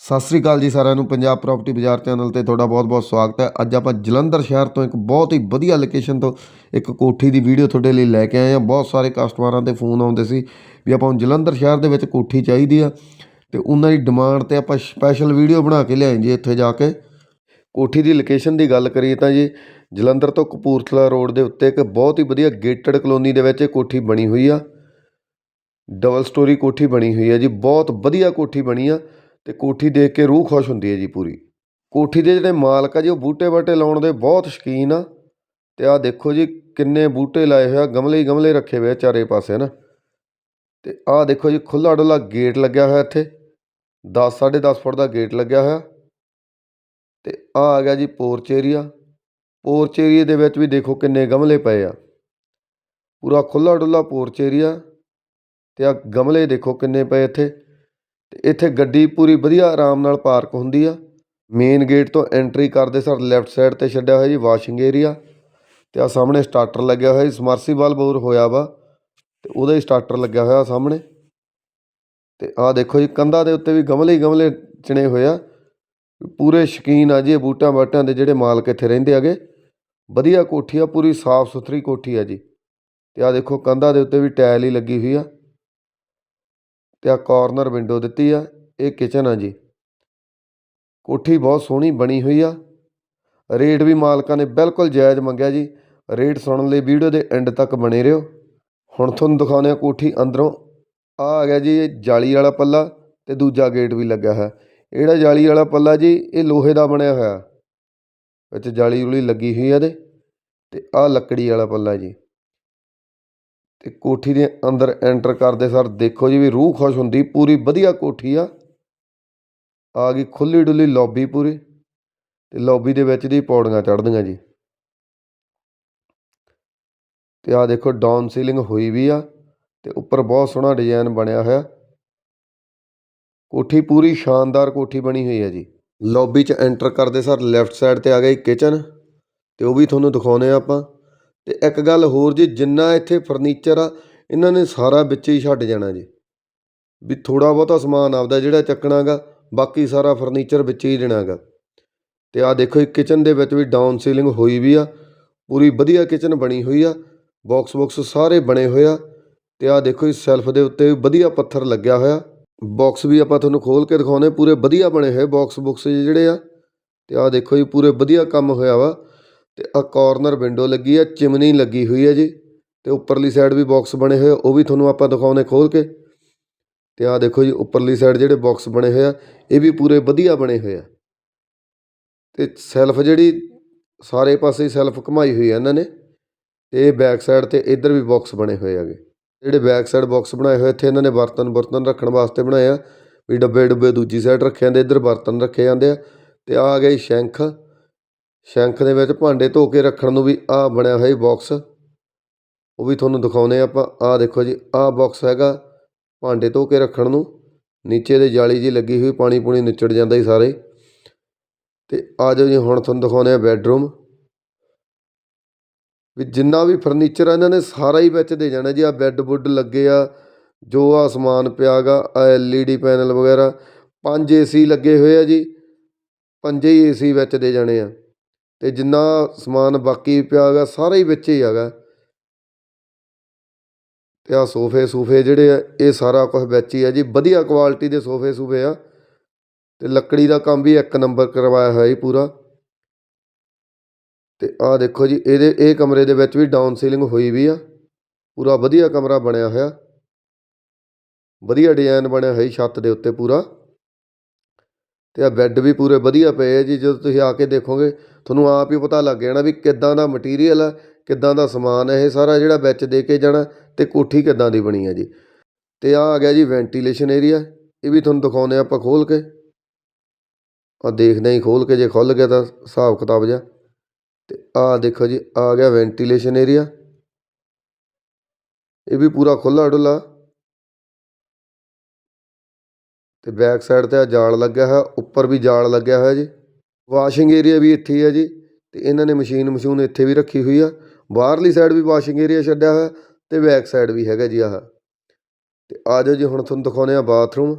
ਸਤਿ ਸ੍ਰੀ ਅਕਾਲ ਜੀ ਸਾਰਿਆਂ ਨੂੰ। ਪੰਜਾਬ ਪ੍ਰਾਪਰਟੀ ਬਾਜ਼ਾਰ ਚੈਨਲ ਤੇ ਤੁਹਾਡਾ ਬਹੁਤ-ਬਹੁਤ ਸਵਾਗਤ ਹੈ। ਅੱਜ ਆਪਾਂ ਜਲੰਧਰ ਸ਼ਹਿਰ ਤੋਂ ਇੱਕ ਬਹੁਤ ਹੀ ਵਧੀਆ ਲੋਕੇਸ਼ਨ ਤੋਂ ਇੱਕ ਕੋਠੀ ਦੀ ਵੀਡੀਓ ਤੁਹਾਡੇ ਲਈ ਲੈ ਕੇ ਆਏ ਹਾਂ। ਬਹੁਤ ਸਾਰੇ ਕਸਟਮਰਾਂ ਦੇ ਫੋਨ ਆਉਂਦੇ ਸੀ ਵੀ ਆਪਾਂ ਨੂੰ ਜਲੰਧਰ ਸ਼ਹਿਰ ਦੇ ਵਿੱਚ ਕੋਠੀ ਚਾਹੀਦੀ ਆ ਤੇ ਉਹਨਾਂ ਦੀ ਡਿਮਾਂਡ ਤੇ ਆਪਾਂ ਸਪੈਸ਼ਲ ਵੀਡੀਓ ਬਣਾ ਕੇ ਲਿਆਏ ਜੀ ਇੱਥੇ ਜਾ ਕੇ। ਕੋਠੀ ਦੀ ਲੋਕੇਸ਼ਨ ਦੀ ਗੱਲ ਕਰੀਏ ਤਾਂ ਜੀ ਜਲੰਧਰ ਤੋਂ ਕਪੂਰਥਲਾ ਰੋਡ ਦੇ ਉੱਤੇ ਇੱਕ ਬਹੁਤ ਹੀ ਵਧੀਆ ਗੇਟਡ ਕਲੋਨੀ ਦੇ ਵਿੱਚ ਇਹ ਕੋਠੀ ਬਣੀ ਹੋਈ ਆ। ਡਬਲ ਸਟੋਰੀ ਕੋਠੀ ਬਣੀ ਹੋਈ ਆ ਜੀ। ਬਹੁਤ ਵਧੀਆ ਕੋਠੀ ਬਣੀ ਆ। ਅਤੇ ਕੋਠੀ ਦੇਖ ਕੇ ਰੂਹ ਖੁਸ਼ ਹੁੰਦੀ ਹੈ ਜੀ ਪੂਰੀ। ਕੋਠੀ ਦੇ ਜਿਹੜੇ ਮਾਲਕ ਆ ਜੀ, ਉਹ ਬੂਟੇ ਬਾਟੇ ਲਾਉਣ ਦੇ ਬਹੁਤ ਸ਼ੌਕੀਨ ਆ। ਅਤੇ ਆਹ ਦੇਖੋ ਜੀ, ਕਿੰਨੇ ਬੂਟੇ ਲਾਏ ਹੋਏ ਆ, ਗਮਲੇ ਹੀ ਗਮਲੇ ਰੱਖੇ ਹੋਏ ਆ ਚਾਰੇ ਪਾਸੇ ਨਾ। ਅਤੇ ਆਹ ਦੇਖੋ ਜੀ, ਖੁੱਲ੍ਹਾ ਡੁੱਲਾ ਗੇਟ ਲੱਗਿਆ ਹੋਇਆ ਇੱਥੇ। ਦਸ, ਸਾਢੇ ਦਸ ਫੁੱਟ ਦਾ ਗੇਟ ਲੱਗਿਆ ਹੋਇਆ। ਅਤੇ ਆਹ ਆ ਗਿਆ ਜੀ ਪੋਰਚ ਏਰੀਆ। ਪੋਰਚ ਏਰੀਏ ਦੇ ਵਿੱਚ ਵੀ ਦੇਖੋ ਕਿੰਨੇ ਗਮਲੇ ਪਏ ਆ। ਪੂਰਾ ਖੁੱਲਾ ਡੁੱਲਾ ਪੋਰਚ ਏਰੀਆ। ਤੇ ਆ ਗਮਲੇ ਦੇਖੋ ਕਿੰਨੇ ਪਏ ਇੱਥੇ। ਇੱਥੇ ਗੱਡੀ ਪੂਰੀ ਵਧੀਆ ਆਰਾਮ ਨਾਲ ਪਾਰਕ ਹੁੰਦੀ ਆ। ਮੇਨ ਗੇਟ ਤੋਂ ਐਂਟਰੀ ਕਰਦੇ ਸਰ ਲੈਫਟ ਸਾਈਡ ਤੇ ਛੱਡਿਆ ਹੋਇਆ ਜੀ ਵਾਸ਼ਿੰਗ ਏਰੀਆ। ਤੇ ਆ ਸਾਹਮਣੇ ਸਟਾਰਟਰ ਲੱਗਿਆ ਹੋਇਆ ਜੀ ਸਮਰਸੀਬਲ ਬੋਰ ਹੋਇਆ ਵਾ। ਤੇ ਉਹਦਾ ਹੀ ਸਟਾਰਟਰ ਲੱਗਿਆ ਹੋਇਆ ਸਾਹਮਣੇ। ਤੇ ਆਹ ਦੇਖੋ ਜੀ, ਕੰਧਾਂ ਦੇ ਉੱਤੇ ਵੀ ਗਮਲੇ ਹੀ ਗਮਲੇ ਚਿਣੇ ਹੋਏ ਆ। ਪੂਰੇ ਸ਼ੌਕੀਨ ਆ ਜੀ ਇਹ ਬੂਟਾਂ ਬਾਟਾਂ ਦੇ ਜਿਹੜੇ ਮਾਲਕ ਇੱਥੇ ਰਹਿੰਦੇ ਹੈਗੇ। ਵਧੀਆ ਕੋਠੀ ਆ, ਪੂਰੀ ਸਾਫ਼ ਸੁਥਰੀ ਕੋਠੀ ਆ ਜੀ। ਤੇ ਆ ਦੇਖੋ ਕੰਧਾਂ ਦੇ ਉੱਤੇ ਵੀ ਟਾਇਲ ਹੀ ਲੱਗੀ ਹੋਈ ਆ। ਤੇ ਆ ਕਾਰਨਰ ਵਿੰਡੋ ਦਿੱਤੀ ਆ, ਇਹ ਕਿਚਨ ਆ ਜੀ। ਕੋਠੀ ਬਹੁਤ ਸੋਹਣੀ ਬਣੀ ਹੋਈ ਆ। ਰੇਟ ਵੀ ਮਾਲਕਾਂ ਨੇ ਬਿਲਕੁਲ ਜਾਇਜ਼ ਮੰਗਿਆ ਜੀ। ਰੇਟ ਸੁਣਨ ਲਈ ਵੀਡੀਓ ਦੇ ਐਂਡ ਤੱਕ ਬਣੇ ਰਹੋ। ਹੁਣ ਤੁਹਾਨੂੰ ਦਿਖਾਉਂਦੇ ਆ ਕੋਠੀ ਅੰਦਰੋਂ। ਆ ਆ ਗਿਆ ਜੀ ਇਹ ਜਾਲੀ ਵਾਲਾ ਪੱਲਾ ਤੇ ਦੂਜਾ ਗੇਟ ਵੀ ਲੱਗਾ ਹੈ ਇਹ ਜਾਲੀ ਵਾਲਾ ਪੱਲਾ ਜੀ, ਇਹ ਲੋਹੇ ਦਾ ਬਣਿਆ ਹੋਇਆ। ਵਿੱਚ ਜਾਲੀ ਜੁਲੀ ਲੱਗੀ ਹੋਈ ਆ ਇਹਦੇ। ਤੇ ਆ ਲੱਕੜੀ ਵਾਲਾ ਪੱਲਾ ਜੀ। ਅਤੇ ਕੋਠੀ ਦੇ ਅੰਦਰ ਐਂਟਰ ਕਰਦੇ ਸਰ ਦੇਖੋ ਜੀ ਵੀ ਰੂਹ ਖੁਸ਼ ਹੁੰਦੀ, ਪੂਰੀ ਵਧੀਆ ਕੋਠੀ ਆ। ਆ ਗਈ ਖੁੱਲ੍ਹੀ ਡੁੱਲੀ ਲੌਬੀ ਪੂਰੀ ਅਤੇ ਲੌਬੀ ਦੇ ਵਿੱਚ ਦੀ ਪੌੜੀਆਂ ਚੜ੍ਹਦੀਆਂ ਜੀ। ਅਤੇ ਆਹ ਦੇਖੋ ਡਾਊਨ ਸੀਲਿੰਗ ਹੋਈ ਵੀ ਆ ਅਤੇ ਉੱਪਰ ਬਹੁਤ ਸੋਹਣਾ ਡਿਜ਼ਾਈਨ ਬਣਿਆ ਹੋਇਆ। ਕੋਠੀ ਪੂਰੀ ਸ਼ਾਨਦਾਰ ਕੋਠੀ ਬਣੀ ਹੋਈ ਹੈ ਜੀ। ਲੌਬੀ 'ਚ ਐਂਟਰ ਕਰਦੇ ਸਰ ਲੈਫਟ ਸਾਈਡ ਤੇ ਆ ਗਈ ਕਿਚਨ ਅਤੇ ਉਹ ਵੀ ਤੁਹਾਨੂੰ ਦਿਖਾਉਨੇ ਆ ਆਪਾਂ। ਅਤੇ ਇੱਕ ਗੱਲ ਹੋਰ ਜੀ, ਜਿੰਨਾ ਇੱਥੇ ਫਰਨੀਚਰ ਆ, ਇਹਨਾਂ ਨੇ ਸਾਰਾ ਵਿੱਚ ਹੀ ਛੱਡ ਜਾਣਾ ਜੀ। ਵੀ ਥੋੜ੍ਹਾ ਬਹੁਤਾ ਸਮਾਨ ਆਪਦਾ ਜਿਹੜਾ ਚੱਕਣਾ ਗਾ, ਬਾਕੀ ਸਾਰਾ ਫਰਨੀਚਰ ਵਿੱਚ ਹੀ ਦੇਣਾ ਗਾ। ਅਤੇ ਆਹ ਦੇਖੋ ਜੀ ਕਿਚਨ ਦੇ ਵਿੱਚ ਵੀ ਡਾਊਨ ਸੀਲਿੰਗ ਹੋਈ ਵੀ ਆ, ਪੂਰੀ ਵਧੀਆ ਕਿਚਨ ਬਣੀ ਹੋਈ ਆ ਬੋਕਸ ਬਾਕਸ ਸਾਰੇ ਬਣੇ ਹੋਏ ਆ ਅਤੇ ਆਹ ਦੇਖੋ ਜੀ ਸੈਲਫ ਦੇ ਉੱਤੇ ਵਧੀਆ ਪੱਥਰ ਲੱਗਿਆ ਹੋਇਆ। ਬਾਕਸ ਵੀ ਆਪਾਂ ਤੁਹਾਨੂੰ ਖੋਲ ਕੇ ਦਿਖਾਉਨੇ ਪੂਰੇ ਵਧੀਆ ਬਣੇ ਹੋਏ ਬਾਕਸ ਬੁਕਸ ਜਿਹੜੇ ਆ, ਤੇ ਆਹ ਦੇਖੋ ਜੀ, ਪੂਰੇ ਵਧੀਆ ਕੰਮ ਹੋਇਆ ਵਾ। ਤੇ ਆ ਕੋਰਨਰ ਵਿੰਡੋ ਲੱਗੀ ਆ ਚਿਮਨੀ ਲੱਗੀ ਹੋਈ ਹੈ ਜੀ, ਤੇ ਉੱਪਰਲੀ ਸਾਈਡ ਵੀ ਬਾਕਸ ਬਣੇ ਹੋਏ ਆ, ਉਹ ਵੀ ਤੁਹਾਨੂੰ ਆਪਾਂ ਦਿਖਾਉਨੇ ਖੋਲ ਕੇ। ਤੇ ਆ ਦੇਖੋ ਜੀ, ਉੱਪਰਲੀ ਸਾਈਡ ਜਿਹੜੇ ਬਾਕਸ ਬਣੇ ਹੋਏ ਆ, ਇਹ ਵੀ ਪੂਰੇ ਵਧੀਆ ਬਣੇ ਹੋਏ ਆ। ਤੇ ਸੈਲਫ ਜਿਹੜੀ ਸਾਰੇ ਪਾਸੇ ਸੈਲਫ ਘੁਮਾਈ ਹੋਈ ਆ ਇਹਨਾਂ ਨੇ, ਤੇ ਇਹ ਬੈਕ ਸਾਈਡ ਤੇ ਇੱਧਰ ਵੀ ਬਾਕਸ ਬਣੇ ਹੋਏ ਹੈਗੇ। ਜਿਹੜੇ ਬੈਕ ਸਾਈਡ ਬਾਕਸ ਬਣਾਏ ਹੋਏ, ਇੱਥੇ ਇਹਨਾਂ ਨੇ ਬਰਤਨ ਬਰਤਨ ਰੱਖਣ ਵਾਸਤੇ ਬਣਾਏ ਆ, ਵੀ ਡੱਬੇ ਡੁੱਬੇ ਦੂਜੀ ਸਾਈਡ ਰੱਖੇ ਜਾਂਦੇ, ਇੱਧਰ ਬਰਤਨ ਰੱਖੇ ਜਾਂਦੇ ਆ, ਤੇ ਆ ਗਈ ਸ਼ੈਂਖ। ਸ਼ੈਂਖ ਦੇ ਵਿੱਚ ਭਾਂਡੇ ਧੋ ਕੇ ਰੱਖਣ ਨੂੰ ਵੀ ਆਹ ਬਣਿਆ ਹੋਇਆ ਬਾਕਸ ਉਹ ਵੀ ਤੁਹਾਨੂੰ ਦਿਖਾਉਨੇ ਆਪਾਂ। ਆਹ ਦੇਖੋ ਜੀ, ਆਹ ਬਾਕਸ ਹੈਗਾ ਭਾਂਡੇ ਧੋ ਕੇ ਰੱਖਣ ਨੂੰ। ਨੀਚੇ ਦੇ ਜਾਲੀ ਜੀ ਲੱਗੀ ਹੋਈ, ਪਾਣੀ ਪੂਣੀ ਨਿਚੜ ਜਾਂਦਾ ਹੀ ਸਾਰੇ। ਤੇ ਆ ਜਾਓ ਜੀ, ਹੁਣ ਤੁਹਾਨੂੰ ਦਿਖਾਉਂਦੇ ਆ ਬੈੱਡਰੂਮ ਵੀ ਜਿੰਨਾ ਵੀ ਫਰਨੀਚਰ ਆ, ਇਹਨਾਂ ਨੇ ਸਾਰਾ ਹੀ ਵਿੱਚ ਦੇ ਜਾਣਾ ਜੀ। ਆ ਬੈੱਡ ਬੁੱਡ ਲੱਗੇ ਆ, ਜੋ ਆ ਸਮਾਨ ਪਿਆਗਾ ਐਲਈਡੀ ਪੈਨਲ ਵਗੈਰਾ। ਪੰਜ ਏਸੀ ਲੱਗੇ ਹੋਏ ਆ ਜੀ। ਪੰਜੇ ਹੀ ਏਸੀ ਵਿੱਚ ਦੇ ਜਾਣੇ ਆ। ਅਤੇ ਜਿੰਨਾ ਸਮਾਨ ਬਾਕੀ ਪਿਆ ਹੈਗਾ, ਸਾਰਾ ਹੀ ਵਿੱਚ ਹੀ ਹੈਗਾ। ਅਤੇ ਆਹ ਸੋਫੇ ਸੂਫੇ ਜਿਹੜੇ ਆ, ਇਹ ਸਾਰਾ ਕੁਛ ਵਿੱਚ ਹੀ ਆ ਜੀ। ਵਧੀਆ ਕੁਆਲਿਟੀ ਦੇ ਸੋਫੇ ਸੂਫੇ ਆ। ਅਤੇ ਲੱਕੜੀ ਦਾ ਕੰਮ ਵੀ ਇੱਕ ਨੰਬਰ ਕਰਵਾਇਆ ਹੋਇਆ ਜੀ ਪੂਰਾ। ਅਤੇ ਆਹ ਦੇਖੋ ਜੀ, ਇਹਦੇ, ਇਹ ਕਮਰੇ ਦੇ ਵਿੱਚ ਵੀ ਡਾਊਨ ਸੀਲਿੰਗ ਹੋਈ ਵੀ ਆ। ਪੂਰਾ ਵਧੀਆ ਕਮਰਾ ਬਣਿਆ ਹੋਇਆ। ਵਧੀਆ ਡਿਜ਼ਾਇਨ ਬਣਿਆ ਹੋਇਆ ਛੱਤ ਦੇ ਉੱਤੇ ਪੂਰਾ। ਅਤੇ ਆਹ ਬੈੱਡ ਵੀ ਪੂਰੇ ਵਧੀਆ ਪਏ ਆ ਜੀ, ਜਦੋਂ ਤੁਸੀਂ ਆ ਕੇ ਦੇਖੋਗੇ, ਤੁਹਾਨੂੰ ਆਪ ਹੀ ਪਤਾ ਲੱਗ ਜਾਣਾ ਵੀ ਕਿੱਦਾਂ ਦਾ ਮਟੀਰੀਅਲ ਆ, ਕਿੱਦਾਂ ਦਾ ਸਮਾਨ ਹੈ ਇਹ ਸਾਰਾ ਜਿਹੜਾ ਵਿੱਚ ਦੇ ਕੇ ਜਾਣਾ ਅਤੇ ਕੋਠੀ ਕਿੱਦਾਂ ਦੀ ਬਣੀ ਹੈ ਜੀ। ਅਤੇ ਆਹ ਆ ਗਿਆ ਜੀ ਵੈਂਟੀਲੇਸ਼ਨ ਏਰੀਆ ਇਹ ਵੀ ਤੁਹਾਨੂੰ ਦਿਖਾਉਂਦੇ ਹਾਂ ਆਪਾਂ ਖੋਲ੍ਹ ਕੇ। ਆਹ ਦੇਖਦੇ ਹੀ ਖੋਲ੍ਹ ਕੇ ਜੇ ਖੁੱਲ ਗਿਆ ਤਾਂ ਹਿਸਾਬ ਕਿਤਾਬ ਜਿਹਾ। ਅਤੇ ਆਹ ਦੇਖੋ ਜੀ, ਆ ਗਿਆ ਵੈਂਟੀਲੇਸ਼ਨ ਏਰੀਆ ਇਹ ਵੀ ਪੂਰਾ ਖੁੱਲ੍ਹਾ ਡੁੱਲਾ ਤੇ ਬੈਕ ਸਾਈਡ ਤੇ ਆ ਜਾਲ ਲੱਗਿਆ ਹੋਇਆ, ਉੱਪਰ ਵੀ ਜਾਲ ਲੱਗਿਆ ਹੋਇਆ ਜੀ। ਵਾਸ਼ਿੰਗ ਏਰੀਆ ਵੀ ਇੱਥੇ ਹੀ ਆ ਜੀ, ਤੇ ਇਹਨਾਂ ਨੇ ਮਸ਼ੀਨ ਮਸ਼ੂਨ ਇੱਥੇ ਵੀ ਰੱਖੀ ਹੋਈ ਆ। ਬਾਹਰਲੀ ਸਾਈਡ ਵੀ ਵਾਸ਼ਿੰਗ ਏਰੀਆ ਛੱਡਿਆ ਹੋਇਆ ਤੇ ਬੈਕ ਸਾਈਡ ਵੀ ਹੈਗਾ ਜੀ ਆਹ। ਤੇ ਆ ਜਾਓ ਜੀ, ਹੁਣ ਤੁਹਾਨੂੰ ਦਿਖਾਉਂਦੇ ਆ ਬਾਥਰੂਮ।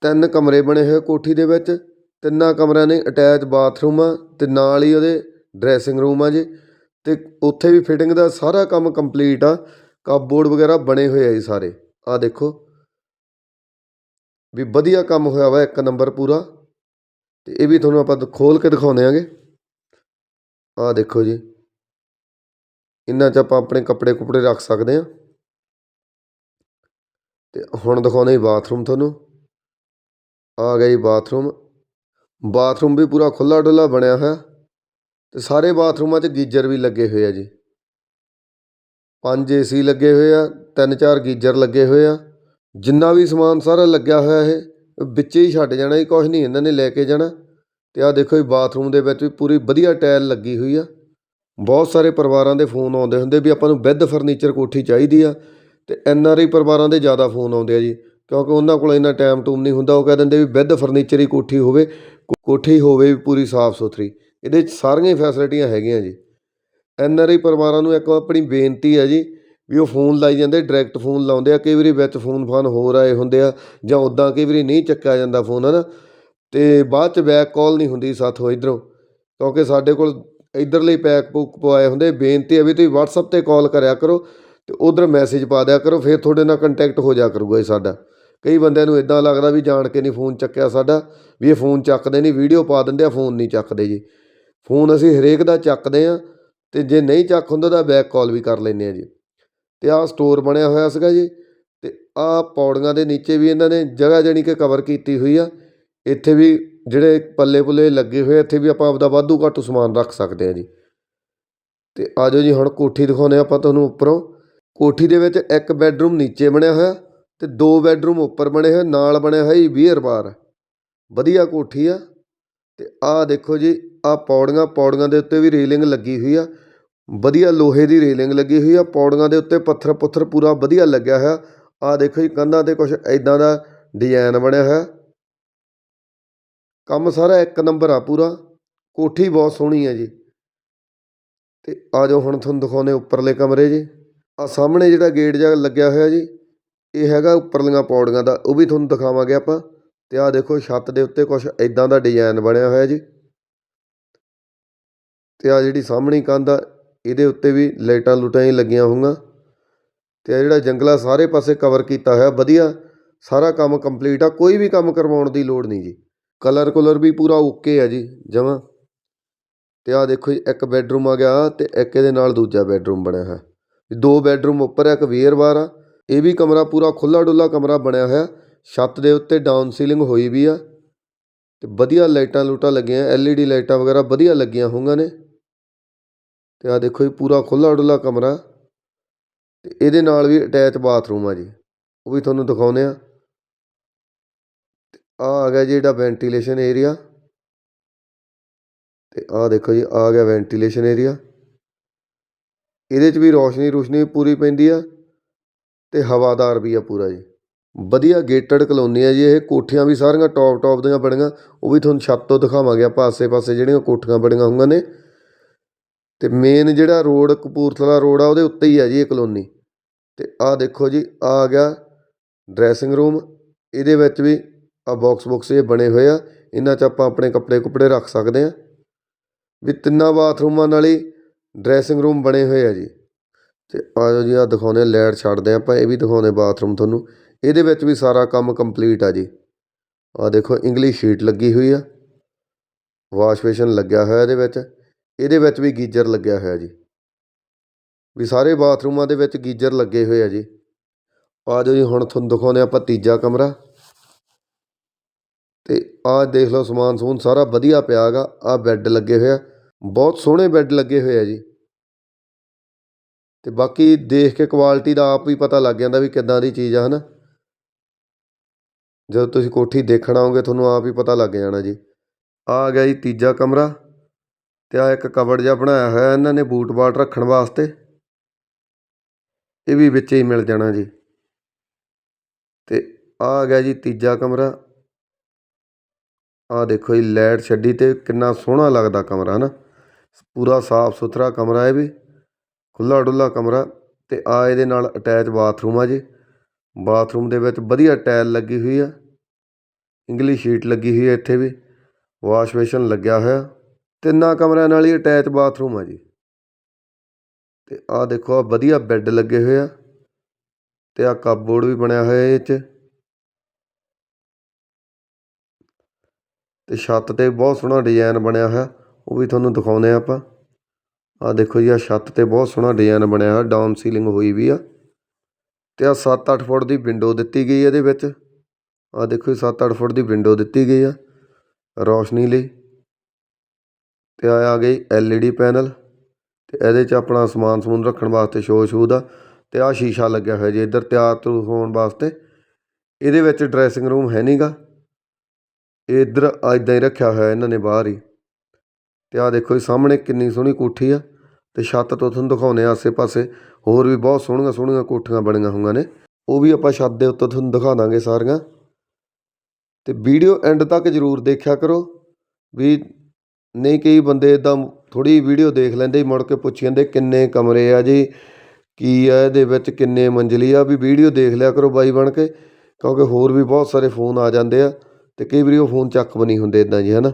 ਤਿੰਨ ਕਮਰੇ ਬਣੇ ਹੋਏ ਕੋਠੀ ਦੇ ਵਿੱਚ, ਤਿੰਨਾਂ ਕਮਰਿਆਂ ਨੇ ਅਟੈਚ ਬਾਥਰੂਮ ਆ ਅਤੇ ਨਾਲ ਹੀ ਉਹਦੇ ਡਰੈਸਿੰਗ ਰੂਮ ਆ ਜੀ। ਅਤੇ ਉੱਥੇ ਵੀ ਫਿਟਿੰਗ ਦਾ ਸਾਰਾ ਕੰਮ ਕੰਪਲੀਟ ਆ, ਕਪਬੋਰਡ ਵਗੈਰਾ ਬਣੇ ਹੋਏ ਆ ਜੀ ਸਾਰੇ। ਆਹ ਦੇਖੋ। ਵੀ ਵਧੀਆ ਕੰਮ ਹੋਇਆ ਵਾ ਇੱਕ ਨੰਬਰ ਪੂਰਾ। ਅਤੇ ਇਹ ਵੀ ਤੁਹਾਨੂੰ ਆਪਾਂ ਖੋਲ੍ਹ ਕੇ ਦਿਖਾਉਂਦੇ ਆਂਗੇ। ਆਹ ਦੇਖੋ ਜੀ। ਇਹਨਾਂ 'ਚ ਆਪਾਂ ਆਪਣੇ ਕੱਪੜੇ ਕੁਪੜੇ ਰੱਖ ਸਕਦੇ ਹਾਂ ਅਤੇ ਹੁਣ ਦਿਖਾਉਂਦੇ ਜੀ ਬਾਥਰੂਮ ਤੁਹਾਨੂੰ। ਆ ਗਿਆ ਜੀ ਬਾਥਰੂਮ। ਬਾਥਰੂਮ ਵੀ ਪੂਰਾ ਖੁੱਲ੍ਹਾ ਡੁੱਲਾ ਬਣਿਆ ਹੋਇਆ। ਅਤੇ ਸਾਰੇ ਬਾਥਰੂਮਾਂ 'ਚ ਗੀਜ਼ਰ ਵੀ ਲੱਗੇ ਹੋਏ ਆ ਜੀ। ਪੰਜ ਏਸੀ ਲੱਗੇ ਹੋਏ ਆ, ਤਿੰਨ ਚਾਰ ਗੀਜ਼ਰ ਲੱਗੇ ਹੋਏ ਆ। ਜਿੰਨਾ ਵੀ ਸਮਾਨ ਸਾਰਾ ਲੱਗਿਆ ਹੋਇਆ ਇਹ ਵਿੱਚੇ ਹੀ ਛੱਡ ਜਾਣਾ ਜੀ ਕੁਛ ਨਹੀਂ, ਇਹਨਾਂ ਨੇ ਲੈ ਕੇ ਜਾਣਾ। ਅਤੇ ਆਹ ਦੇਖੋ ਜੀ ਬਾਥਰੂਮ ਦੇ ਵਿੱਚ ਵੀ ਪੂਰੀ ਵਧੀਆ ਟਾਇਲ ਲੱਗੀ ਹੋਈ ਆ। ਬਹੁਤ ਸਾਰੇ ਪਰਿਵਾਰਾਂ ਦੇ ਫੋਨ ਆਉਂਦੇ ਹੁੰਦੇ ਵੀ ਆਪਾਂ ਨੂੰ ਵਿਦ ਫਰਨੀਚਰ ਕੋਠੀ ਚਾਹੀਦੀ ਆ ਅਤੇ ਐੱਨ ਆਰ ਆਈ ਪਰਿਵਾਰਾਂ ਦੇ ਜ਼ਿਆਦਾ ਫੋਨ ਆਉਂਦੇ ਆ ਜੀ, ਕਿਉਂਕਿ ਉਹਨਾਂ ਕੋਲ ਇੰਨਾ ਟਾਈਮ ਟੂਮ ਨਹੀਂ ਹੁੰਦਾ, ਉਹ ਕਹਿ ਦਿੰਦੇ ਵੀ ਵਿਦ ਫਰਨੀਚਰ ਹੀ ਕੋਠੀ ਹੋਵੇ, ਕੋ- ਕੋਠੀ ਹੋਵੇ ਵੀ ਪੂਰੀ ਸਾਫ਼ ਸੁਥਰੀ। ਇਹਦੇ 'ਚ ਸਾਰੀਆਂ ਹੀ ਫੈਸਿਲਿਟੀਆਂ ਹੈਗੀਆਂ ਜੀ। ਐਨ ਆਰ ਆਈ ਪਰਿਵਾਰਾਂ ਨੂੰ ਇੱਕ ਆਪਣੀ ਬੇਨਤੀ ਹੈ ਜੀ ਵੀ ਉਹ ਫੋਨ ਲਾਈ ਜਾਂਦੇ ਡਾਇਰੈਕਟ ਫੋਨ ਲਾਉਂਦੇ ਆ, ਕਈ ਵਾਰੀ ਵਿੱਚ ਫੋਨ ਫਾਨ ਹੋਰ ਆਏ ਹੁੰਦੇ ਆ, ਜਾਂ ਉੱਦਾਂ ਕਈ ਵਾਰੀ ਨਹੀਂ ਚੱਕਿਆ ਜਾਂਦਾ ਫੋਨ ਹੈ ਨਾ ਅਤੇ ਬਾਅਦ 'ਚ ਬੈਕ ਕਾਲ ਨਹੀਂ ਹੁੰਦੀ ਸਾਥੋਂ ਇੱਧਰੋਂ, ਕਿਉਂਕਿ ਸਾਡੇ ਕੋਲ ਇੱਧਰਲੇ ਪੈਕ ਪੂਕ ਪਵਾਏ ਹੁੰਦੇ, ਬੇਨਤੀ ਹੈ ਵੀ ਤੁਸੀਂ ਵਟਸਐਪ 'ਤੇ ਕਾਲ ਕਰਿਆ ਕਰੋ ਅਤੇ ਉੱਧਰ ਮੈਸੇਜ ਪਾ ਦਿਆ ਕਰੋ, ਫਿਰ ਤੁਹਾਡੇ ਨਾਲ ਕੰਟੈਕਟ ਹੋ ਜਾ ਕਰੂਗਾ ਜੀ ਸਾਡਾ। ਕਈ ਬੰਦਿਆਂ ਨੂੰ ਇੱਦਾਂ ਲੱਗਦਾ ਵੀ ਜਾਣ ਕੇ ਨਹੀਂ ਫੋਨ ਚੱਕਿਆ ਸਾਡਾ, ਵੀ ਇਹ ਫੋਨ ਚੱਕਦੇ ਨਹੀਂ, ਵੀਡੀਓ ਪਾ ਦਿੰਦੇ ਆ, ਫੋਨ ਨਹੀਂ ਚੱਕਦੇ ਜੀ। ਫੋਨ ਅਸੀਂ ਹਰੇਕ ਦਾ ਚੱਕਦੇ ਆ ਅਤੇ ਜੇ ਨਹੀਂ ਚੱਕ ਹੁੰਦਾ ਤਾਂ ਬੈਕ ਕਾਲ ਵੀ ਕਰ ਲੈਂਦੇ ਆ ਜੀ। ਅਤੇ ਆਹ ਸਟੋਰ ਬਣਿਆ ਹੋਇਆ ਸੀਗਾ ਜੀ ਅਤੇ ਆਹ ਪੌੜੀਆਂ ਦੇ ਨੀਚੇ ਵੀ ਇਹਨਾਂ ਨੇ ਜਗ੍ਹਾ ਜਾਣੀ ਕਿ ਕਵਰ ਕੀਤੀ ਹੋਈ ਆ। ਇੱਥੇ ਵੀ ਜਿਹੜੇ ਪੱਲੇ ਪੁੱਲੇ ਲੱਗੇ ਹੋਏ ਇੱਥੇ ਵੀ ਆਪਾਂ ਆਪਦਾ ਵਾਧੂ ਘੱਟ ਸਮਾਨ ਰੱਖ ਸਕਦੇ ਹਾਂ ਜੀ। ਅਤੇ ਆ ਜਾਓ ਜੀ, ਹੁਣ ਕੋਠੀ ਦਿਖਾਉਂਦੇ ਆਪਾਂ ਤੁਹਾਨੂੰ ਉੱਪਰੋਂ। ਕੋਠੀ ਦੇ ਵਿੱਚ ਇੱਕ ਬੈੱਡਰੂਮ ਨੀਚੇ ਬਣਿਆ ਹੋਇਆ ਅਤੇ ਦੋ ਬੈੱਡਰੂਮ ਉੱਪਰ ਬਣੇ ਹੋਏ, ਨਾਲ ਬਣਿਆ ਹੋਇਆ ਜੀ ਬੀਅਰ ਬਾਰ ਵਧੀਆ ਕੋਠੀ ਆ। ਅਤੇ ਆਹ ਦੇਖੋ ਜੀ, ਆਹ ਪੌੜੀਆਂ ਪੌੜੀਆਂ ਦੇ ਉੱਤੇ ਵੀ ਰੇਲਿੰਗ ਲੱਗੀ ਹੋਈ ਆ। ਵਧੀਆ ਲੋਹੇ ਦੀ ਰੇਲਿੰਗ ਲੱਗੀ ਹੋਈ ਆ, ਪੌੜੀਆਂ ਦੇ ਉੱਤੇ ਪੱਥਰ ਪੁੱਥਰ ਪੂਰਾ ਵਧੀਆ ਲੱਗਿਆ ਹੋਇਆ। ਆਹ ਦੇਖੋ ਜੀ, ਕੰਧਾਂ 'ਤੇ ਕੁਛ ਇੱਦਾਂ ਦਾ ਡਿਜ਼ਾਇਨ ਬਣਿਆ ਹੋਇਆ। ਕੰਮ ਸਾਰਾ ਇੱਕ ਨੰਬਰ ਆ ਪੂਰਾ। ਕੋਠੀ ਬਹੁਤ ਸੋਹਣੀ ਹੈ ਜੀ। ਅਤੇ ਆ ਜਾਓ ਹੁਣ ਤੁਹਾਨੂੰ ਦਿਖਾਉਂਦੇ ਉੱਪਰਲੇ ਕਮਰੇ ਜੀ। ਆਹ ਸਾਹਮਣੇ ਜਿਹੜਾ ਗੇਟ ਜਿਹਾ ਲੱਗਿਆ ਹੋਇਆ ਜੀ, ਇਹ ਹੈਗਾ ਉੱਪਰਲੀਆਂ ਪੌੜੀਆਂ ਦਾ, ਉਹ ਵੀ ਤੁਹਾਨੂੰ ਦਿਖਾਵਾਂਗੇ ਆਪਾਂ। ਅਤੇ ਆਹ ਦੇਖੋ ਛੱਤ ਦੇ ਉੱਤੇ ਕੁਛ ਇੱਦਾਂ ਦਾ ਡਿਜ਼ਾਇਨ ਬਣਿਆ ਹੋਇਆ ਜੀ। ਅਤੇ ਆਹ ਜਿਹੜੀ ਸਾਹਮਣੀ ਕੰਧ ਆ ਇਹਦੇ ਉੱਤੇ ਵੀ ਲਾਈਟਾਂ ਲੂਟਾਂ ਹੀ ਲੱਗੀਆਂ ਹੋਈਆਂ ਅਤੇ ਆਹ ਜਿਹੜਾ ਜੰਗਲਾ ਸਾਰੇ ਪਾਸੇ ਕਵਰ ਕੀਤਾ ਹੋਇਆ, ਵਧੀਆ। ਸਾਰਾ ਕੰਮ ਕੰਪਲੀਟ ਆ, ਕੋਈ ਵੀ ਕੰਮ ਕਰਵਾਉਣ ਦੀ ਲੋੜ ਨਹੀਂ ਜੀ। ਕਲਰ ਕੁਲਰ ਵੀ ਪੂਰਾ ਓਕੇ ਆ ਜੀ, ਜਮਾਂ। ਅਤੇ ਆਹ ਦੇਖੋ ਜੀ, ਇੱਕ ਬੈੱਡਰੂਮ ਆ ਗਿਆ ਅਤੇ ਇੱਕ ਇਹਦੇ ਨਾਲ ਦੂਜਾ ਬੈੱਡਰੂਮ ਬਣਿਆ ਹੋਇਆ। ਦੋ ਬੈੱਡਰੂਮ ਉੱਪਰ ਆ, ਇੱਕ ਵੇਅਰ ਬਾਰ ਆ। ਇਹ ਵੀ ਕਮਰਾ ਪੂਰਾ ਖੁੱਲ੍ਹਾ ਡੁੱਲਾ ਕਮਰਾ ਬਣਿਆ ਹੋਇਆ। ਛੱਤ ਦੇ ਉੱਤੇ ਡਾਊਨ ਸੀਲਿੰਗ ਹੋਈ ਵੀ ਆ। ਅਤੇ ਵਧੀਆ ਲਾਈਟਾਂ ਲੂਟਾਂ ਲੱਗੀਆਂ ਐਲ ਈ ਡੀ ਲਾਈਟਾਂ ਵਗੈਰਾ ਵਧੀਆ ਲੱਗੀਆਂ ਹੋਈਆਂ ਨੇ। ਅਤੇ ਆਹ ਦੇਖੋ ਜੀ, ਪੂਰਾ ਖੁੱਲ੍ਹਾ ਡੁੱਲਾ ਕਮਰਾ। ਅਤੇ ਇਹਦੇ ਨਾਲ ਵੀ ਅਟੈਚ ਬਾਥਰੂਮ ਆ ਜੀ। ਉਹ ਵੀ ਤੁਹਾਨੂੰ ਦਿਖਾਉਂਦੇ ਹਾਂ। ਅਤੇ ਆਹ ਆ ਗਿਆ ਜੀ ਜਿਹੜਾ ਵੈਂਟੀਲੇਸ਼ਨ ਏਰੀਆ। ਅਤੇ ਆਹ ਦੇਖੋ ਜੀ, ਆ ਗਿਆ ਵੈਂਟੀਲੇਸ਼ਨ ਏਰੀਆ। ਇਹਦੇ 'ਚ ਵੀ ਰੋਸ਼ਨੀ ਰੂਸ਼ਨੀ ਪੂਰੀ ਪੈਂਦੀ ਆ ਅਤੇ ਹਵਾਦਾਰ ਵੀ ਆ ਪੂਰਾ ਜੀ। ਵਧੀਆ ਗੇਟਡ ਕਲੋਨੀ ਆ ਜੀ ਇਹ। ਕੋਠੀਆਂ ਵੀ ਸਾਰੀਆਂ ਟੌਪ ਟੌਪ ਦੀਆਂ ਬਣੀਆਂ। ਉਹ ਵੀ ਤੁਹਾਨੂੰ ਛੱਤ ਤੋਂ ਦਿਖਾਵਾਂਗੇ ਆਪਾਂ। ਆਸੇ ਪਾਸੇ ਜਿਹੜੀਆਂ ਕੋਠੀਆਂ ਬਣੀਆਂ ਹੋਈਆਂ ਨੇ। ਅਤੇ ਮੇਨ ਜਿਹੜਾ ਰੋਡ ਕਪੂਰਥਲਾ ਰੋਡ ਆ, ਉਹਦੇ ਉੱਤੇ ਹੀ ਆ ਜੀ ਇਹ ਕਲੋਨੀ ਅਤੇ ਆਹ ਦੇਖੋ ਜੀ, ਆਹ ਆ ਗਿਆ ਡਰੈਸਿੰਗ ਰੂਮ ਇਹਦੇ ਵਿੱਚ ਵੀ ਆਹ ਬੋਕਸ ਬੁਕਸ ਜਿਹੇ ਬਣੇ ਹੋਏ ਆ। ਇਹਨਾਂ 'ਚ ਆਪਾਂ ਆਪਣੇ ਕੱਪੜੇ, ਕੁਪੜੇ ਰੱਖ ਸਕਦੇ ਹਾਂ ਵੀ ਤਿੰਨਾਂ ਬਾਥਰੂਮਾਂ ਨਾਲ ਹੀ ਡਰੈਸਿੰਗ ਰੂਮ ਬਣੇ ਹੋਏ ਆ ਜੀ। ਅਤੇ ਆ ਜਾਓ ਜੀ, ਆਹ ਦਿਖਾਉਂਦੇ ਲੈਟ ਛੱਡਦੇ ਆਪਾਂ, ਇਹ ਵੀ ਦਿਖਾਉਂਦੇ ਬਾਥਰੂਮ ਤੁਹਾਨੂੰ। ਇਹਦੇ ਵਿੱਚ ਵੀ ਸਾਰਾ ਕੰਮ ਕੰਪਲੀਟ ਆ ਜੀ। ਆਹ ਦੇਖੋ ਇੰਗਲਿਸ਼ ਸ਼ੀਟ ਲੱਗੀ ਹੋਈ ਆ। ਵਾਸ਼ ਬੇਸ਼ਨ ਲੱਗਿਆ ਹੋਇਆ ਇਹਦੇ ਵਿੱਚ। ਇਹਦੇ ਵਿੱਚ ਵੀ ਗੀਜ਼ਰ ਲੱਗਿਆ ਹੋਇਆ ਜੀ। ਵੀ ਸਾਰੇ ਬਾਥਰੂਮਾਂ ਦੇ ਵਿੱਚ ਗੀਜ਼ਰ ਲੱਗੇ ਹੋਏ ਆ ਜੀ। ਆ ਜਾਓ ਜੀ, ਹੁਣ ਤੁਹਾਨੂੰ ਦਿਖਾਉਂਦੇ ਆਪਾਂ ਤੀਜਾ ਕਮਰਾ। ਅਤੇ ਆਹ ਦੇਖ ਲਓ ਸਮਾਨ ਸਮੂਨ, ਸਾਰਾ ਵਧੀਆ ਪਿਆ ਗਾ ਆਹ ਬੈੱਡ ਲੱਗੇ ਹੋਏ ਆ। ਬਹੁਤ ਸੋਹਣੇ ਬੈੱਡ ਲੱਗੇ ਹੋਏ ਆ ਜੀ। ਅਤੇ ਬਾਕੀ ਦੇਖ ਕੇ ਕੁਆਲਿਟੀ ਦਾ ਆਪ ਹੀ ਪਤਾ ਲੱਗ ਜਾਂਦਾ ਵੀ ਕਿੱਦਾਂ ਦੀ ਚੀਜ਼ ਆ ਹੈ ਨਾ ਜਦੋਂ ਤੁਸੀਂ ਕੋਠੀ ਦੇਖਣ ਆਓਗੇ, ਤੁਹਾਨੂੰ ਆਪ ਹੀ ਪਤਾ ਲੱਗ ਜਾਣਾ ਜੀ। ਆ ਗਿਆ ਜੀ ਤੀਜਾ ਕਮਰਾ। ਅਤੇ ਆਹ ਇੱਕ ਕਬੜ ਜਿਹਾ ਬਣਾਇਆ ਹੋਇਆ, ਇਹਨਾਂ ਨੇ ਬੂਟ ਬਾਟ ਰੱਖਣ ਵਾਸਤੇ। ਇਹ ਵੀ ਵਿੱਚ ਹੀ ਮਿਲ ਜਾਣਾ ਜੀ। ਅਤੇ ਆਹ ਆ ਗਿਆ ਜੀ ਤੀਜਾ ਕਮਰਾ। ਆਹ ਦੇਖੋ ਜੀ, ਲਾਈਟ ਛੱਡੀ ਅਤੇ ਕਿੰਨਾ ਸੋਹਣਾ ਲੱਗਦਾ ਕਮਰਾ ਨਾ। ਪੂਰਾ ਸਾਫ਼ ਸੁਥਰਾ ਕਮਰਾ ਇਹ ਵੀ, ਖੁੱਲ੍ਹਾ ਡੁੱਲਾ ਕਮਰਾ। ਅਤੇ ਆ ਇਹਦੇ ਨਾਲ ਅਟੈਚ ਬਾਥਰੂਮ ਆ ਜੀ। ਬਾਥਰੂਮ ਦੇ ਵਿੱਚ ਵਧੀਆ ਟਾਇਲ ਲੱਗੀ ਹੋਈ ਆ। ਇੰਗਲਿਸ਼ ਸ਼ੀਟ ਲੱਗੀ ਹੋਈ ਹੈ ਇੱਥੇ ਵੀ। ਵਾਸ਼ ਬੇਸ਼ਨ ਲੱਗਿਆ ਹੋਇਆ। ਤਿੰਨਾਂ ਕਮਰਿਆਂ ਨਾਲ ਹੀ ਅਟੈਚ ਬਾਥਰੂਮ ਆ ਜੀ। ਅਤੇ ਆਹ ਦੇਖੋ, ਆਹ ਵਧੀਆ ਬੈੱਡ ਲੱਗੇ ਹੋਏ ਆ ਅਤੇ ਆਹ ਕੱਪਬੋਰਡ ਵੀ ਬਣਿਆ ਹੋਇਆ ਇਹ 'ਚ। ਅਤੇ ਛੱਤ ਤੇ ਬਹੁਤ ਸੋਹਣਾ ਡਿਜ਼ਾਇਨ ਬਣਿਆ ਹੋਇਆ, ਉਹ ਵੀ ਤੁਹਾਨੂੰ ਦਿਖਾਉਂਦੇ ਹਾਂ ਆਪਾਂ। ਆਹ ਦੇਖੋ ਜੀ, ਆਹ ਛੱਤ ਤੇ ਬਹੁਤ ਸੋਹਣਾ ਡਿਜ਼ਾਇਨ ਬਣਿਆ ਹੋਇਆ ਡਾਊਨ ਸੀਲਿੰਗ ਹੋਈ ਵੀ ਆ। ਅਤੇ ਆਹ ਸੱਤ ਅੱਠ ਫੁੱਟ ਦੀ ਵਿੰਡੋ ਦਿੱਤੀ ਗਈ ਇਹਦੇ ਵਿੱਚ। ਆਹ ਦੇਖੋ ਜੀ 7-8 ਫੁੱਟ ਦੀ ਵਿੰਡੋ ਦਿੱਤੀ ਗਈ ਆ, ਰੌਸ਼ਨੀ ਲਈ। ਅਤੇ ਆ ਆ ਗਈ ਡੀ ਪੈਨਲ ਅਤੇ ਇਹਦੇ 'ਚ ਆਪਣਾ ਸਮਾਨ ਸਮੂਨ ਰੱਖਣ ਵਾਸਤੇ ਸ਼ੋ ਸ਼ੂ ਦਾ ਅਤੇ ਆਹ ਸ਼ੀਸ਼ਾ ਲੱਗਿਆ ਹੋਇਆ ਜੀ ਇੱਧਰ ਤਿਆਰ ਤੁਰ ਹੋਣ ਵਾਸਤੇ। ਇਹਦੇ ਵਿੱਚ ਡਰੈਸਿੰਗ ਰੂਮ ਹੈ ਨਹੀਂਗਾ ਇਹ ਇੱਧਰ ਇੱਦਾਂ ਹੀ ਰੱਖਿਆ ਹੋਇਆ ਇਹਨਾਂ ਨੇ ਬਾਹਰ ਹੀ। ਅਤੇ ਆਹ ਦੇਖੋ ਜੀ ਸਾਹਮਣੇ ਕਿੰਨੀ ਸੋਹਣੀ ਕੋਠੀ ਆ ਅਤੇ ਛੱਤ ਤੋਂ ਤੁਹਾਨੂੰ ਦਿਖਾਉਂਦੇ ਹਾਂ ਆਸੇ-ਪਾਸੇ। ਹੋਰ ਵੀ ਬਹੁਤ ਸੋਹਣੀਆਂ ਸੋਹਣੀਆਂ ਕੋਠੀਆਂ ਬਣੀਆਂ ਹੋਈਆਂ ਨੇ। ਉਹ ਵੀ ਆਪਾਂ ਛੱਤ ਦੇ ਉੱਤੇ ਤੁਹਾਨੂੰ ਦਿਖਾ ਦਾਂਗੇ ਸਾਰੀਆਂ। ਅਤੇ ਵੀਡੀਓ ਐਂਡ ਤੱਕ ਜ਼ਰੂਰ ਦੇਖਿਆ ਕਰੋ ਵੀ ਨਹੀਂ ਕਈ ਬੰਦੇ ਇਦਾਂ ਥੋੜੀ ਵੀਡੀਓ ਦੇਖ ਲੈਂਦੇ ਮੁੜ ਕੇ ਪੁੱਛੀ ਜਾਂਦੇ ਕਿੰਨੇ ਕਮਰੇ ਆ ਜੀ, ਕੀ ਆ ਇਹਦੇ ਵਿੱਚ ਕਿੰਨੇ ਮੰਜ਼ਲੀ ਆ, ਵੀ ਵੀਡੀਓ ਦੇਖ ਲਿਆ ਕਰੋ ਬਾਈ ਬਣ ਕੇ, ਕਿਉਂਕਿ ਹੋਰ ਵੀ ਬਹੁਤ ਸਾਰੇ ਫੋਨ ਆ ਜਾਂਦੇ ਆ ਅਤੇ ਕਈ ਵਾਰੀ ਉਹ ਫੋਨ ਚੱਕ ਵੀ ਨਹੀਂ ਹੁੰਦੇ ਇੱਦਾਂ ਜੀ ਹੈ ਨਾ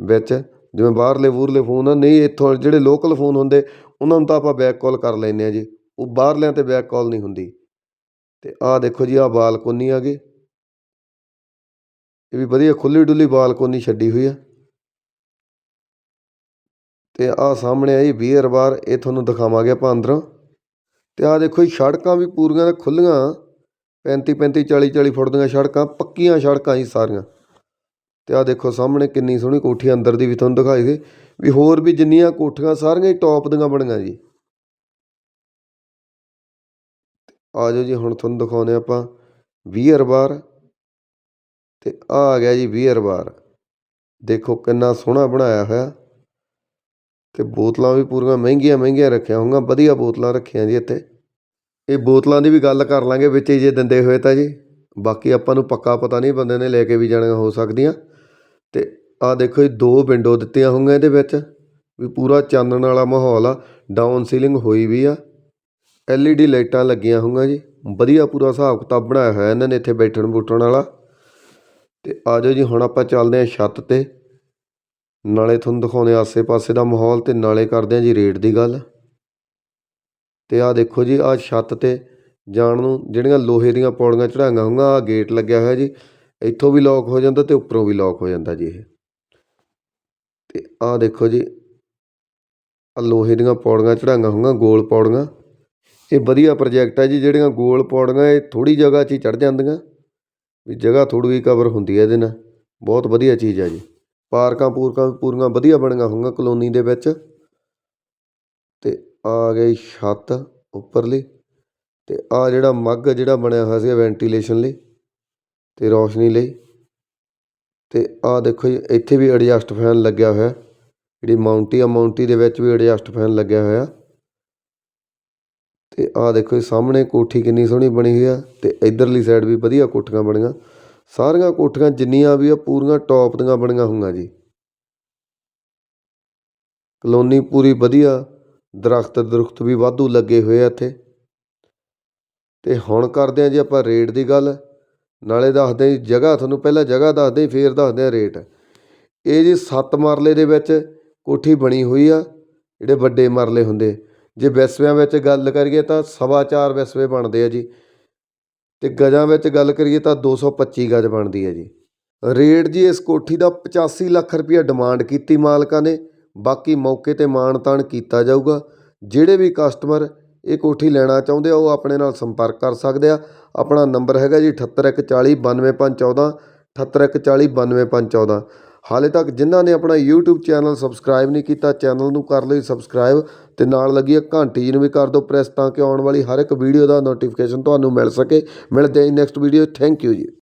ਵਿੱਚ, ਜਿਵੇਂ ਬਾਹਰਲੇ ਬੂਰਲੇ ਫੋਨ ਆ, ਨਹੀਂ ਇੱਥੋਂ ਜਿਹੜੇ ਲੋਕਲ ਫੋਨ ਹੁੰਦੇ, ਉਹਨਾਂ ਨੂੰ ਤਾਂ ਆਪਾਂ ਬੈਕ ਕਾਲ ਕਰ ਲੈਂਦੇ ਹਾਂ ਜੀ, ਉਹ ਬਾਹਰਲਿਆਂ ਤੇ ਬੈਕ ਕਾਲ ਨਹੀਂ ਹੁੰਦੀ ਅਤੇ ਆਹ ਦੇਖੋ ਜੀ, ਆਹ ਬਾਲਕੋਨੀ ਆ ਗਈ, ਇਹ ਵੀ ਵਧੀਆ ਖੁੱਲ੍ਹੀ ਡੁੱਲੀ ਬਾਲਕੋਨੀ ਛੱਡੀ ਹੋਈ ਆ। ਅਤੇ ਆਹ ਸਾਹਮਣੇ ਆ ਜੀ ਬੀਅਰ ਬਾਰ, ਇਹ ਤੁਹਾਨੂੰ ਦਿਖਾਵਾਂਗੇ ਆਪਾਂ ਅੰਦਰੋਂ। ਅਤੇ ਆਹ ਦੇਖੋ ਜੀ, ਸੜਕਾਂ ਵੀ ਪੂਰੀਆਂ ਖੁੱਲ੍ਹੀਆਂ। ਪੈਂਤੀ ਪੈਂਤੀ, ਚਾਲੀ ਚਾਲੀ ਫੁੱਟ ਦੀਆਂ ਸੜਕਾਂ, ਪੱਕੀਆਂ ਸੜਕਾਂ ਜੀ ਸਾਰੀਆਂ। ਅਤੇ ਆਹ ਦੇਖੋ ਸਾਹਮਣੇ ਕਿੰਨੀ ਸੋਹਣੀ ਕੋਠੀ ਅੰਦਰ ਦੀ ਵੀ ਤੁਹਾਨੂੰ ਦਿਖਾਈ ਗਈ ਵੀ ਹੋਰ ਵੀ ਜਿੰਨੀਆਂ ਕੋਠੀਆਂ ਸਾਰੀਆਂ ਹੀ ਟੌਪ ਦੀਆਂ ਬਣੀਆਂ ਜੀ। ਆ ਜਾਓ ਜੀ, ਹੁਣ ਤੁਹਾਨੂੰ ਦਿਖਾਉਂਦੇ ਆਪਾਂ ਬੀਅਰ ਬਾਰ। ਅਤੇ ਆ ਆ ਗਿਆ ਜੀ ਬੀਅਰ ਬਾਰ। ਦੇਖੋ ਕਿੰਨਾ ਸੋਹਣਾ ਬਣਾਇਆ ਹੋਇਆ। ਅਤੇ ਬੋਤਲਾਂ ਵੀ ਪੂਰੀਆਂ ਮਹਿੰਗੀਆਂ ਮਹਿੰਗੀਆਂ ਰੱਖੀਆਂ ਹੋਈਆਂ, ਵਧੀਆ ਬੋਤਲਾਂ ਰੱਖੀਆਂ ਜੀ ਇੱਥੇ। ਇਹ ਬੋਤਲਾਂ ਦੀ ਵੀ ਗੱਲ ਕਰ ਲਾਂਗੇ, ਵਿੱਚ ਹੀ ਜੇ ਦਿੰਦੇ ਹੋਏ ਤਾਂ ਜੀ। ਬਾਕੀ ਆਪਾਂ ਨੂੰ ਪੱਕਾ ਪਤਾ ਨਹੀਂ ਬੰਦੇ ਨੇ ਲੈ ਕੇ ਵੀ ਜਾਣੀਆਂ ਹੋ ਸਕਦੀਆਂ। ਅਤੇ ਆਹ ਦੇਖੋ ਜੀ, ਦੋ ਵਿੰਡੋ ਦਿੱਤੀਆਂ ਹੋਈਆਂ ਇਹਦੇ ਵਿੱਚ। ਵੀ ਪੂਰਾ ਚਾਨਣ ਵਾਲਾ ਮਾਹੌਲ ਆ, ਡਾਊਨ ਸੀਲਿੰਗ ਹੋਈ ਵੀ ਆ। ਐੱਲ ਈ ਡੀ ਲਾਈਟਾਂ ਲੱਗੀਆਂ ਹੋਈਆਂ ਜੀ। ਵਧੀਆ ਪੂਰਾ ਹਿਸਾਬ ਕਿਤਾਬ ਬਣਾਇਆ ਹੋਇਆ ਇਹਨਾਂ ਨੇ ਇੱਥੇ ਬੈਠਣ ਬੂਠਣ ਵਾਲਾ। ਅਤੇ ਆ ਜਾਓ ਜੀ, ਹੁਣ ਆਪਾਂ ਚੱਲਦੇ ਹਾਂ ਛੱਤ ਤੇ। ਨਾਲੇ ਤੁਹਾਨੂੰ ਦਿਖਾਉਂਦੇ ਆਸੇ-ਪਾਸੇ ਦਾ ਮਾਹੌਲ ਅਤੇ ਨਾਲੇ ਕਰਦੇ ਹਾਂ ਜੀ ਰੇਟ ਦੀ ਗੱਲ। ਅਤੇ ਆਹ ਦੇਖੋ ਜੀ, ਆਹ ਛੱਤ ਤੇ ਜਾਣ ਨੂੰ ਜਿਹੜੀਆਂ ਲੋਹੇ ਦੀਆਂ ਪੌੜੀਆਂ ਚੜਾਈਆਂ ਹੋਈਆਂ, ਆਹ ਗੇਟ ਲੱਗਿਆ ਹੋਇਆ ਜੀ। ਇੱਥੋਂ ਵੀ ਲੌਕ ਹੋ ਜਾਂਦਾ ਅਤੇ ਉੱਪਰੋਂ ਵੀ ਲੌਕ ਹੋ ਜਾਂਦਾ ਜੀ ਇਹ। ਅਤੇ ਆਹ ਦੇਖੋ ਜੀ, ਆਹ ਲੋਹੇ ਦੀਆਂ ਪੌੜੀਆਂ ਚੜਾਈਆਂ ਹੋਈਆਂ, ਗੋਲ ਪੌੜੀਆਂ। ਇਹ ਵਧੀਆ ਪ੍ਰੋਜੈਕਟ ਹੈ ਜੀ, ਜਿਹੜੀਆਂ ਗੋਲ ਪੌੜੀਆਂ ਇਹ ਥੋੜ੍ਹੀ ਜਗ੍ਹਾ 'ਚ ਹੀ ਚੜ੍ਹ ਜਾਂਦੀਆਂ। ਵੀ ਜਗ੍ਹਾ ਥੋੜ੍ਹੀ ਕਵਰ ਹੁੰਦੀ ਹੈ ਇਹਦੇ ਨਾਲ। ਬਹੁਤ ਵਧੀਆ ਚੀਜ਼ ਹੈ ਜੀ। ਪਾਰਕਾਂ ਪੂਰਕਾਂ ਵੀ ਪੂਰੀਆਂ ਵਧੀਆ ਬਣੀਆਂ ਹੋਈਆਂ ਕਲੋਨੀ ਦੇ ਵਿੱਚ। ਅਤੇ ਆ ਗਈ ਛੱਤ ਉੱਪਰਲੀ ਅਤੇ ਆਹ ਜਿਹੜਾ ਮੱਗ ਜਿਹੜਾ ਬਣਿਆ ਹੋਇਆ ਸੀ ਵੈਂਟੀਲੇਸ਼ਨ ਲਈ ਅਤੇ ਰੌਸ਼ਨੀ ਲਈ। ਅਤੇ ਆਹ ਦੇਖੋ ਜੀ, ਇੱਥੇ ਵੀ ਐਡਜਸਟ ਫੈਨ ਲੱਗਿਆ ਹੋਇਆ, ਜਿਹੜੀ ਮਾਊਂਟੀ ਆ, ਮਾਊਂਟੀ ਦੇ ਵਿੱਚ ਵੀ ਐਡਜਸਟ ਫੈਨ ਲੱਗਿਆ ਹੋਇਆ। ਅਤੇ ਆਹ ਦੇਖੋ ਜੀ, ਸਾਹਮਣੇ ਕੋਠੀ ਕਿੰਨੀ ਸੋਹਣੀ ਬਣੀ ਹੋਈ ਆ ਅਤੇ ਇੱਧਰਲੀ ਸਾਈਡ ਵੀ ਵਧੀਆ ਕੋਠੀਆਂ ਬਣੀਆਂ। ਸਾਰੀਆਂ ਕੋਠੀਆਂ ਜਿੰਨੀਆਂ ਵੀ ਆ, ਪੂਰੀਆਂ ਟੌਪ ਦੀਆਂ ਬਣੀਆਂ ਹੋਈਆਂ ਜੀ। ਕਲੋਨੀ ਪੂਰੀ ਵਧੀਆ, ਦਰਖਤ ਦਰੁਖਤ ਵੀ ਵਾਧੂ ਲੱਗੇ ਹੋਏ ਆ ਇੱਥੇ। ਤੇ ਹੁਣ ਕਰਦੇ ਆ ਜੀ ਆਪਾਂ ਰੇਟ ਦੀ ਗੱਲ। ਨਾਲੇ ਦੱਸਦੇ ਜੀ, ਜਗ੍ਹਾ ਤੁਹਾਨੂੰ ਪਹਿਲਾਂ ਜਗ੍ਹਾ ਦੱਸਦੇ ਫੇਰ ਦੱਸਦੇ ਆ ਰੇਟ। ਇਹ ਜੀ ਸੱਤ ਮਰਲੇ ਦੇ ਵਿੱਚ ਕੋਠੀ ਬਣੀ ਹੋਈ ਆ, ਜਿਹੜੇ ਵੱਡੇ ਮਰਲੇ ਹੁੰਦੇ। ਜੇ ਵਿਸਵਿਆਂ ਵਿੱਚ ਗੱਲ ਕਰੀਏ ਤਾਂ ਸਵਾ ਚਾਰ ਵਿਸਵੇ ਬਣਦੇ ਆ ਜੀ। ਅਤੇ ਗਜਾਂ ਵਿੱਚ ਗੱਲ ਕਰੀਏ ਤਾਂ 225 ਗਜ ਬਣਦੀ ਹੈ ਜੀ। ਰੇਟ ਜੀ ਇਸ ਕੋਠੀ ਦਾ 85 ਲੱਖ ਰੁਪਈਆ ਡਿਮਾਂਡ ਕੀਤੀ ਮਾਲਕਾਂ ਨੇ, ਬਾਕੀ ਮੌਕੇ ਤੇ ਮਾਣ ਤਾਣ ਕੀਤਾ ਜਾਊਗਾ। ਜਿਹੜੇ ਵੀ ਕਸਟਮਰ ਇਹ ਕੋਠੀ ਲੈਣਾ ਚਾਹੁੰਦੇ ਆ, ਉਹ ਆਪਣੇ ਨਾਲ ਸੰਪਰਕ ਕਰ ਸਕਦੇ ਆ। ਆਪਣਾ ਨੰਬਰ ਹੈਗਾ ਜੀ ਅਠੱਤਰ ਇੱਕ ਚਾਲੀ ਬਾਨਵੇਂ ਪੰਜ ਚੌਦਾਂ, ਅਠੱਤਰ ਇੱਕ ਚਾਲੀ ਬਾਨਵੇਂ ਪੰਜ ਚੌਦਾਂ। ਹਾਲੇ ਤੱਕ ਜਿਨ੍ਹਾਂ ਨੇ ਆਪਣਾ YouTube ਚੈਨਲ ਸਬਸਕ੍ਰਾਈਬ ਨਹੀਂ ਕੀਤਾ, ਚੈਨਲ ਨੂੰ ਕਰ ਲਈ ਸਬਸਕ੍ਰਾਈਬ ਤੇ ਨਾਲ ਲੱਗੀ ਹੈ ਘੰਟੀ ਨੂੰ ਵੀ ਕਰ ਦਿਓ ਪ੍ਰੈਸ ਤਾਂ ਕਿ ਆਉਣ ਵਾਲੀ ਹਰ ਇੱਕ ਵੀਡੀਓ ਦਾ ਨੋਟੀਫਿਕੇਸ਼ਨ ਤੁਹਾਨੂੰ ਮਿਲ ਸਕੇ। ਮਿਲਦੇ ਹਾਂ ਨੈਕਸਟ ਵੀਡੀਓ ਥੈਂਕ ਯੂ ਜੀ।